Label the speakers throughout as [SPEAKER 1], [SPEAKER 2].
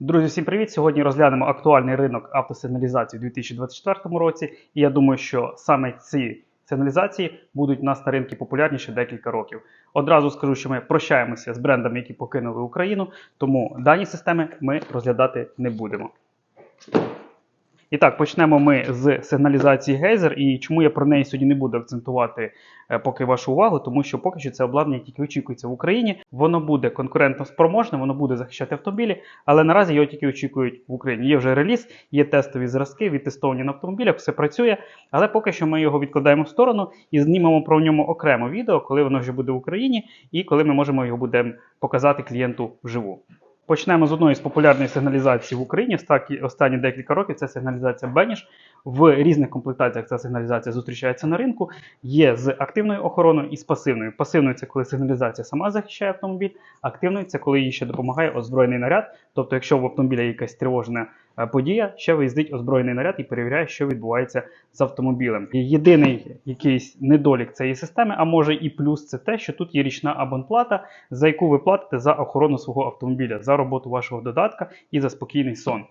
[SPEAKER 1] Друзі, всім привіт! Сьогодні розглянемо актуальний ринок автосигналізації у 2024 році. І я думаю, що саме ці сигналізації будуть у нас на ринку популярніші декілька років. Одразу скажу, що ми прощаємося з брендами, які покинули Україну, тому дані системи ми розглядати не будемо. І так, почнемо ми з сигналізації Geyser. І чому я про неї сьогодні не буду акцентувати е, поки вашу увагу, тому що поки що це обладнання тільки очікується в Україні. Воно буде конкурентно спроможне, воно буде захищати автомобілі, але наразі його тільки очікують в Україні. Є вже реліз, є тестові зразки, відтестовані на автомобілях, все працює. Але поки що ми його відкладаємо в сторону і знімемо про ньому окремо відео, коли воно вже буде в Україні, і коли ми можемо його будемо показати клієнту вживу. Почнемо з одної з популярних сигналізацій в Україні. Останні- декілька років це сигналізація Беніш. В різних комплектаціях ця сигналізація зустрічається на ринку. Є з активною охороною і з пасивною. Пасивною це коли сигналізація сама захищає автомобіль, активною це коли їй ще допомагає озброєний наряд. Тобто, якщо в автомобіля є якась тривожна подія, ще виїздить озброєний наряд і перевіряє, що відбувається з автомобілем. Єдиний якийсь недолік цієї системи, а може і плюс, це те, що тут є річна абонплата, за яку ви платите за охорону свого автомобіля, за роботу вашого додатка і за спокійний сон.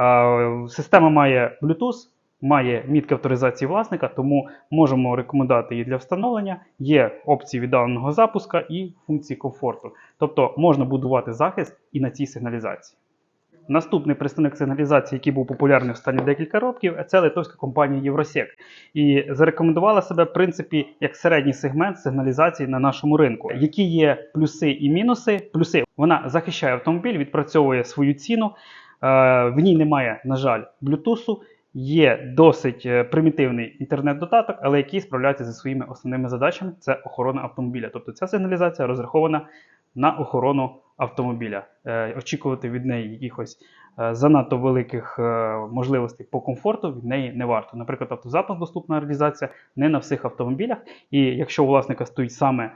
[SPEAKER 1] Е, Система має Bluetooth, має мітки авторизації власника, тому можемо рекомендувати її для встановлення. Є опції віддаленого запуска і функції комфорту. Тобто можна будувати захист і на цій сигналізації. Наступний представник сигналізації, який був популярний останні декілька років, це литовська компанія Євросек. І зарекомендувала себе, в принципі, як середній сегмент сигналізації на нашому ринку. Які є плюси і мінуси? Плюси вона захищає автомобіль, відпрацьовує свою ціну. Е, В ній немає, на жаль, блютусу. Є досить е, примітивний інтернет-додаток, але який справляється зі своїми основними задачами це охорона автомобіля. Тобто ця сигналізація розрахована на охорону автомобіля. Е, Очікувати від неї якихось е, занадто великих можливостей по комфорту від неї не варто. Наприклад, автозапуск доступна реалізація не на всіх автомобілях. І якщо у власника стоїть саме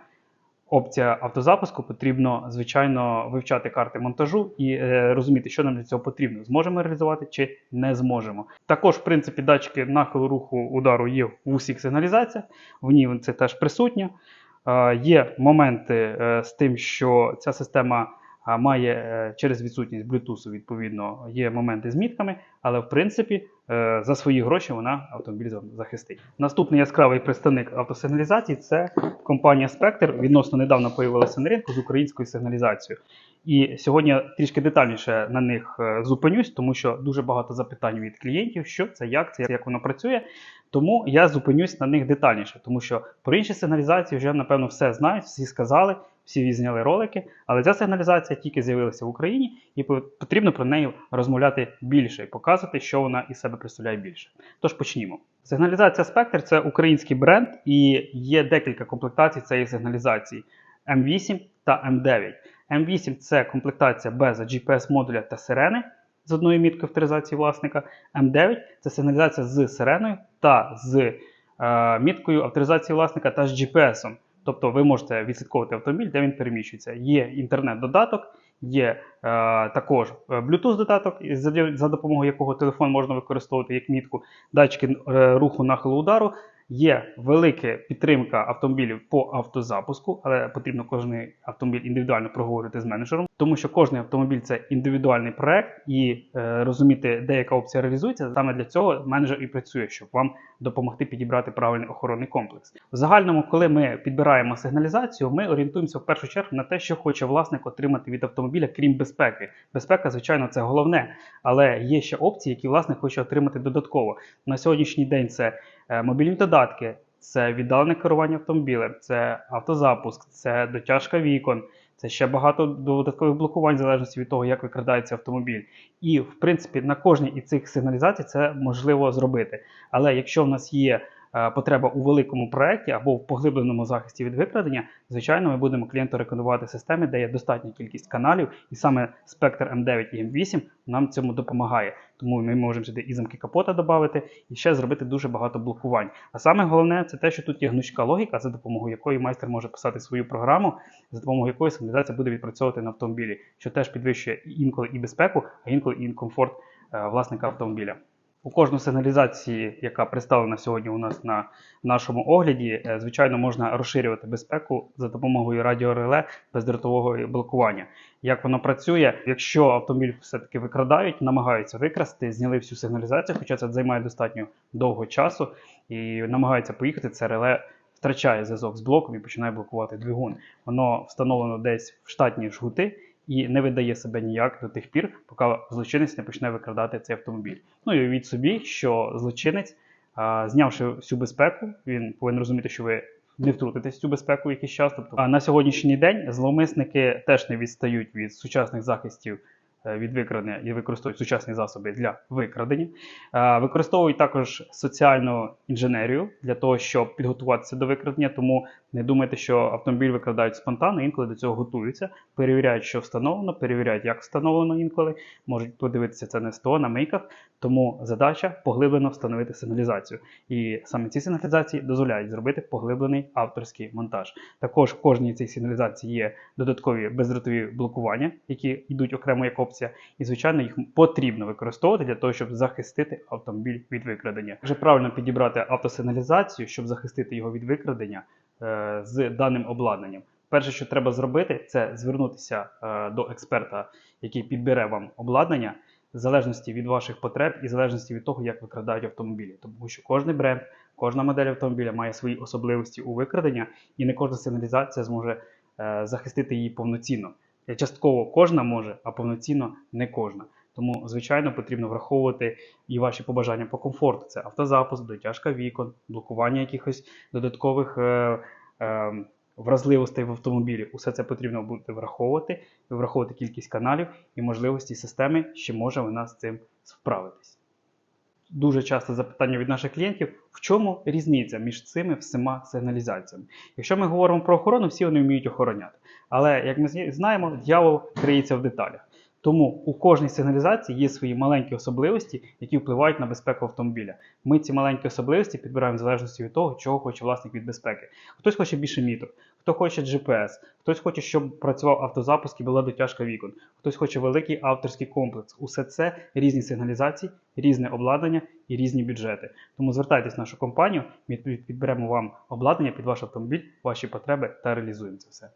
[SPEAKER 1] опція автозапуску, потрібно звичайно вивчати карти монтажу і е, розуміти, що нам для цього потрібно, зможемо реалізувати чи не зможемо. Також, в принципі, датчики нахилу руху удару є в усіх сигналізаціях, в ній це теж присутньо. Е, Є моменти е, з тим, що ця система а, має е, через відсутність Bluetooth, відповідно, є моменти з мітками, але в принципі е, за свої гроші вона автомобіль захистить. Наступний яскравий представник автосигналізації це компанія Spectre. Відносно недавно появилася на ринку з українською сигналізацією. І сьогодні трішки детальніше на них е, зупинюсь, тому що дуже багато запитань від клієнтів, що це, як це, як воно працює. Тому я зупинюсь на них детальніше, тому що про інші сигналізації вже напевно все знають, всі сказали, всі відзняли ролики. Але ця сигналізація тільки з'явилася в Україні, і потрібно про неї розмовляти більше і показувати, що вона із себе представляє більше. Тож почнімо. Сигналізація Spectre це український бренд, і є декілька комплектацій цієї сигналізації: М8 та М9. М8 це комплектація без GPS-модуля та сирени з одною міткою авторизації власника. М9 це сигналізація з сиреною та з е, міткою авторизації власника та з GPS-ом. Тобто ви можете відслідковувати автомобіль, де він переміщується. Є інтернет-додаток, є е, також е, Bluetooth-додаток, за, за допомогою якого телефон можна використовувати як мітку, датчики е, руху нахилу удару. Є велика підтримка автомобілів по автозапуску, але потрібно кожен автомобіль індивідуально проговорити з менеджером, тому що кожен автомобіль це індивідуальний проект, і е, розуміти, де яка опція реалізується. Саме для цього менеджер і працює, щоб вам допомогти підібрати правильний охоронний комплекс. В загальному, коли ми підбираємо сигналізацію, ми орієнтуємося в першу чергу на те, що хоче власник отримати від автомобіля, крім безпеки. Безпека, звичайно, це головне, але є ще опції, які власник хоче отримати додатково. На сьогоднішній день це мобільні додатки, це віддалене керування автомобілем, це автозапуск, це дотяжка вікон. Це ще багато додаткових блокувань, в залежності від того, як викрадається автомобіль. І, в принципі, на кожній із цих сигналізацій це можливо зробити. Але якщо в нас є е, потреба у великому проєкті або в поглибленому захисті від викрадення, звичайно, ми будемо клієнту рекомендувати системи, де є достатня кількість каналів, і саме спектр М9 і М8 нам цьому допомагає. Тому ми можемо сюди і замки капота додати, і ще зробити дуже багато блокувань. А саме головне це те, що тут є гнучка логіка, за допомогою якої майстер може писати свою програму, за допомогою якої сигналізація буде відпрацьовувати на автомобілі, що теж підвищує інколи і безпеку, а інколи і комфорт е, власника автомобіля. У кожну сигналізації, яка представлена сьогодні у нас на нашому огляді, е, звичайно, можна розширювати безпеку за допомогою радіореле бездротового блокування. Як воно працює, якщо автомобіль все-таки викрадають, намагаються викрасти, зняли всю сигналізацію, хоча це займає достатньо довго часу, і намагаються поїхати, це реле втрачає зв'язок з блоком і починає блокувати двигун. Воно встановлено десь в штатні жгути і не видає себе ніяк до тих пір, поки злочинець не почне викрадати цей автомобіль. Ну і уявіть собі, що злочинець, а, знявши всю безпеку, він повинен розуміти, що ви не втрутитесь в цю безпеку якийсь час. Тобто, на сьогоднішній день зловмисники теж не відстають від сучасних захистів. Е, Від викрадення і використовують сучасні засоби для викрадення, Е, використовують також соціальну інженерію для того, щоб підготуватися до викрадення. Тому не думайте, що автомобіль викрадають спонтанно, інколи до цього готуються, перевіряють, що встановлено, перевіряють, як встановлено інколи, можуть подивитися це на СТО, на мийках. Тому задача поглиблено встановити сигналізацію. І саме ці сигналізації дозволяють зробити поглиблений авторський монтаж. Також в кожній цій сигналізації є додаткові бездротові блокування, які йдуть окремо як опція. І, звичайно, їх потрібно використовувати для того, щоб захистити автомобіль від викрадення. Вже правильно підібрати автосигналізацію, щоб захистити його від викрадення е, з даним обладнанням. Перше, що треба зробити, це звернутися е, до експерта, який підбере вам обладнання, в залежності від ваших потреб і в залежності від того, як викрадають автомобілі. Тому що кожен бренд, кожна модель автомобіля має свої особливості у викрадення, і не кожна сигналізація зможе е, захистити її повноцінно. Е, Частково кожна може, а повноцінно не кожна. Тому, звичайно, потрібно враховувати і ваші побажання по комфорту. Це автозапуск, дотяжка вікон, блокування якихось додаткових е, е, вразливостей в автомобілі. Усе це потрібно буде враховувати, враховувати кількість каналів і можливості системи, чи може вона з цим справитись. Дуже часто запитання від наших клієнтів, в чому різниця між цими всіма сигналізаціями. Якщо ми говоримо про охорону, всі вони вміють охороняти. Але як ми знаємо, дьявол криється в деталях. Тому у кожній сигналізації є свої маленькі особливості, які впливають на безпеку автомобіля. Ми ці маленькі особливості підбираємо в залежності від того, чого хоче власник від безпеки. Хтось хоче більше міток, хто хоче GPS, хтось хоче, щоб працював автозапуск і була дотяжка вікон, хтось хоче великий авторський комплекс. Усе це різні сигналізації, різне обладнання і різні бюджети. Тому звертайтесь в нашу компанію, ми підберемо вам обладнання під ваш автомобіль, ваші потреби та реалізуємо це все.